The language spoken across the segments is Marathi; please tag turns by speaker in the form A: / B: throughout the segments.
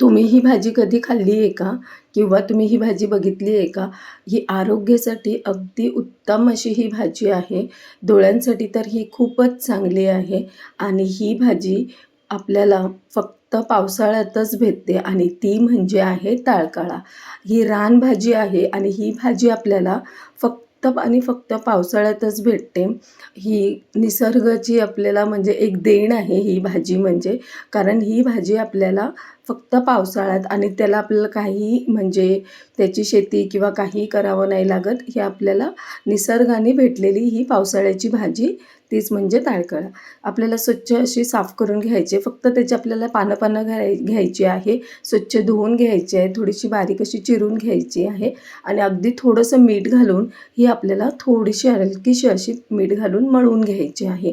A: तुम्ही ही भाजी कधी खाल्ली आहे का? किंवा तुम्ही ही भाजी बघितली आहे का? ही आरोग्यासाठी अगदी उत्तम अशी ही भाजी आहे. डोळ्यांसाठी तर ही खूपच चांगली आहे. आणि ही भाजी आपल्याला फक्त पावसाळ्यातच भेटते आणि ती म्हणजे आहे ताळकाळा. ही रानभाजी आहे आणि ही भाजी आपल्याला फक्त आणि फक्त पावसाळ्यातच भेटते. ही निसर्गाची आपल्याला म्हणजे एक देण आहे ही भाजी म्हणजे. कारण ही भाजी आपल्याला फक्त पावसाळ्यात आणि त्याला आपल्याला काही म्हणजे त्याची शेती किंवा काही करावं नाही लागत ही आपल्याला निसर्गाने भेटलेली ही पावसाळ्याची भाजी तीच म्हणजे ताळकळा आपल्याला स्वच्छ अशी साफ करून घ्यायची फक्त त्याची आपल्याला पानं पानं घ्याय घ्यायची आहे. स्वच्छ धुवून घ्यायची आहे. थोडीशी बारीक अशी चिरून घ्यायची आहे. आणि अगदी थोडंसं मीठ घालून ही आपल्याला थोडीशी हलकीशी अशी मीठ घालून मळून घ्यायची आहे.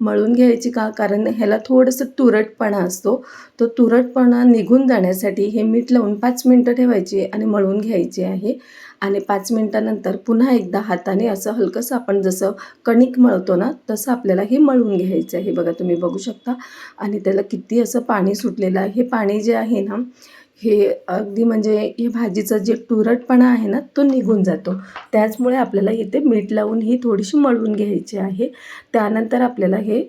A: मळून घ्यायची का? कारण ह्याला थोडंसं तुरटपणा असतो. तो तुरटपणा निघून जाण्यासाठी हे मीठ लावून पाच मिनटं ठेवायची आणि मळून घ्यायची आहे. आणि पाच मिनटानंतर पुन्हा एकदा हाताने असं हलकंसं आपण जसं कणिक मळतो ना तसं आपल्याला हे मळून घ्यायचं आहे. हे बघा तुम्ही बघू शकता. आणि त्याला किती असं पाणी सुटलेलं आहे. हे पाणी जे आहे ना हे अगदी म्हणजे हे भाजीचं जे तुरटपणा आहे ना तो निघून जातो. त्याचमुळे आपल्याला इथे मीठ लावून ही थोडीशी मळून घ्यायची आहे. त्यानंतर आपल्याला हे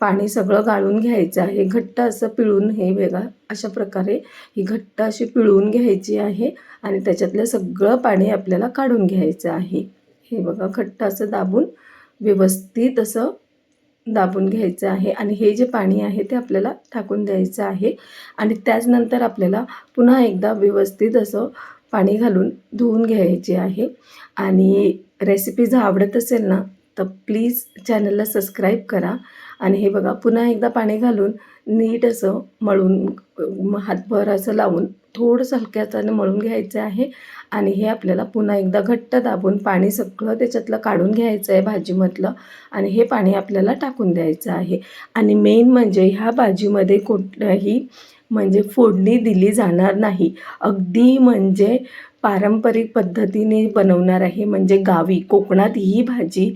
A: पाणी सगळं गाळून घ्यायचं आहे. घट्ट असं पिळून हे वेगळा अशा प्रकारे ही घट्ट अशी पिळून घ्यायची आहे आणि त्याच्यातलं सगळं पाणी आपल्याला काढून घ्यायचं आहे. हे बघा घट्ट असं दाबून व्यवस्थित असं दाबून घ्यायचं आहे आणि हे जे पाणी आहे ते आपल्याला टाकून द्यायचं आहे. आणि त्याचनंतर आपल्याला पुन्हा एकदा व्यवस्थित असं पाणी घालून धुवून घ्यायचे आहे. आणि रेसिपी जर आवडत असेल ना तर प्लीज चॅनलला सबस्क्राईब करा. आणि हे बघा पुन्हा एकदा पाणी घालून नीट असं मळून हातभर असं लावून थोडंसं हलक्या हाताने मळून घ्यायचं आहे. आणि हे आपल्याला पुन्हा एकदा घट्ट दाबून पाणी सगळं त्याच्यातलं काढून घ्यायचं आहे भाजीमधलं आणि हे पाणी आपल्याला टाकून द्यायचं आहे. आणि मेन म्हणजे ह्या भाजीमध्ये कुठल्याही म्हणजे फोडणी दिली जाणार नाही. अगदी म्हणजे पारंपरिक पद्धतीने बनवणार आहे. म्हणजे गावी कोकणात ही भाजी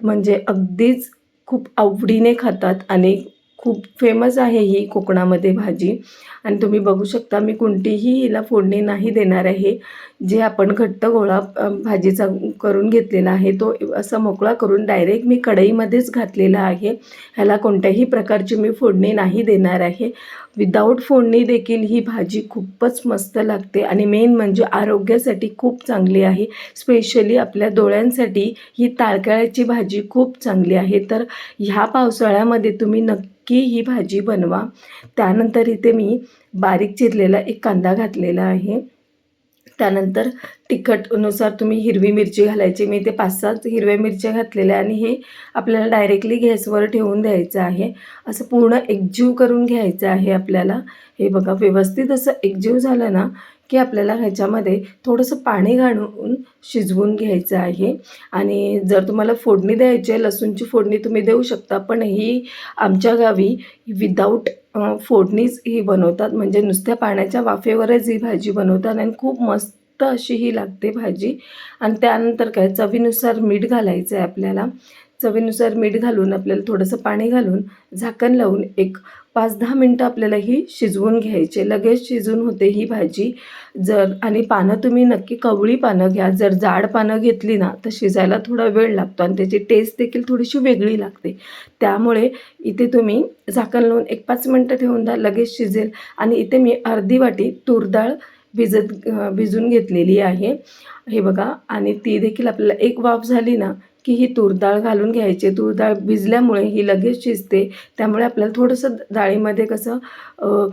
A: म्हणजे अगदीच खूप आवडीने खातात आणि खूप फेमस आहे ही कोकणामध्ये भाजी. आणि तुम्ही बघू शकता मी कोणतीही हिला फोडणी नाही देणार आहे. जे आपण घट्ट गोळा भाजीचा करून घेतलेला आहे तो असा मोकळा करून डायरेक्ट मी कढईमध्येच घातलेला आहे. ह्याला कोणत्याही प्रकारची मी फोडणी नाही देणार आहे. विदाऊट फोडणी देखील ही भाजी खूपच मस्त लागते आणि मेन म्हणजे आरोग्यासाठी खूप चांगली आहे. स्पेशली आपल्या डोळ्यांसाठी ही ताळकळ्याची भाजी खूप चांगली आहे. तर ह्या पावसाळ्यामध्ये तुम्ही नक्की ही भाजी बनवा. त्यानंतर इथे मी बारीक चिरलेला एक कांदा घातलेला आहे. त्यानंतर तिखटनुसार तुम्ही हिरवी मिरची घालायची. मी ते पाच सात हिरव्या मिरच्या घातलेल्या आणि हे आपल्याला डायरेक्टली गॅसवर ठेवून द्यायचं आहे. असं पूर्ण एकजीव करून घ्यायचं आहे आपल्याला. हे बघा व्यवस्थित असं एकजीव झालं ना की आपल्याला ह्याच्यामध्ये थोडंसं पाणी घालून शिजवून घ्यायचं आहे. आणि जर तुम्हाला फोडणी द्यायची आहे लसूणची फोडणी तुम्ही देऊ शकता पण ही आमच्या गावी विदाऊट फोडणीच ही बनवतात. म्हणजे नुसत्या पाण्याच्या वाफेवरच ही भाजी बनवतात आणि खूप मस्त अशी ही लागते भाजी. आणि त्यानंतर काय? चवीनुसार मीठ घालायचं आहे आपल्याला. चवीनुसार मीठ घालून आपल्याला थोडंसं पाणी घालून झाकण लावून एक पाच दहा मिनटं आपल्याला ही शिजवून घ्यायचे. लगेच शिजून होते ही भाजी. जर आणि पानं तुम्ही नक्की कवळी पानं घ्या. जर जाड पानं घेतली ना तर शिजायला थोडा वेळ लागतो आणि त्याची टेस्ट देखील थोडीशी वेगळी लागते. त्यामुळे इथे तुम्ही झाकण लावून एक पाच मिनटं ठेवून द्या लगेच शिजेल. आणि इथे मी अर्धी वाटी तूर डाळ भिजत भिजून घेतलेली आहे. हे बघा आणि ती देखील आपल्याला एक वाफ झाली ना की ही तूर डाळ घालून घ्यायची. तूर डाळ भिजल्यामुळे ही लगेच शिजते. त्यामुळे आपल्याला थोडंसं डाळीमध्ये कसं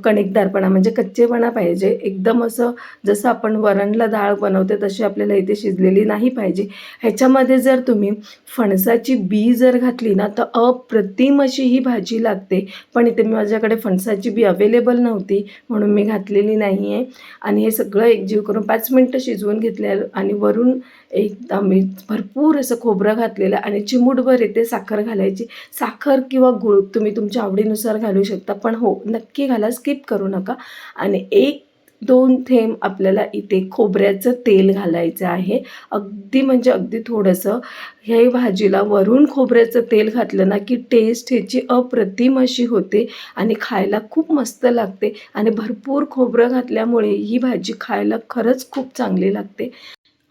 A: कणिकदारपणा म्हणजे कच्चेपणा पाहिजे. एकदम असं जसं आपण वरणला डाळ बनवते तशी आपल्याला इथे शिजलेली नाही पाहिजे. ह्याच्यामध्ये जर तुम्ही फणसाची बी जर घातली ना तर अप्रतिम अशी ही भाजी लागते. पण इथे माझ्याकडे फणसाची बी अवेलेबल नव्हती म्हणून मी घातलेली नाही आहे आणि हे सगळं एकजीव करून पाच मिनटं शिजवून घेतले आणि वरून एकदा मी भरपूर असं खोबरं घातलेलं आणि चिमूटभर येते साखर घालायची. साखर किंवा गूळ तुम्ही तुमच्या आवडीनुसार घालू शकता पण हो नक्की घाला स्किप करू नका. आणि एक दोन थेंब आपल्याला इथे खोबऱ्याचं तेल घालायचं आहे. अगदी म्हणजे अगदी थोडंसं. हे भाजीला वरून खोबऱ्याचं तेल घातलं ना की टेस्ट ह्याची अप्रतिम अशी होते आणि खायला खूप मस्त लागते. आणि भरपूर खोबरं घातल्यामुळे ही भाजी खायला खरंच खूप चांगली लागते.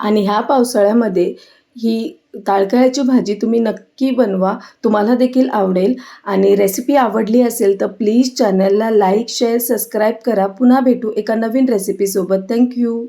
A: आणि ह्या पावसाळ्यामध्ये ही ताळकळ्याची भाजी तुम्ही नक्की बनवा. तुम्हाला देखील आवडेल. आणि रेसिपी आवडली असेल तर प्लीज चॅनलला लाईक शेअर सबस्क्राईब करा. पुन्हा भेटू एका नवीन रेसिपीसोबत थँक्यू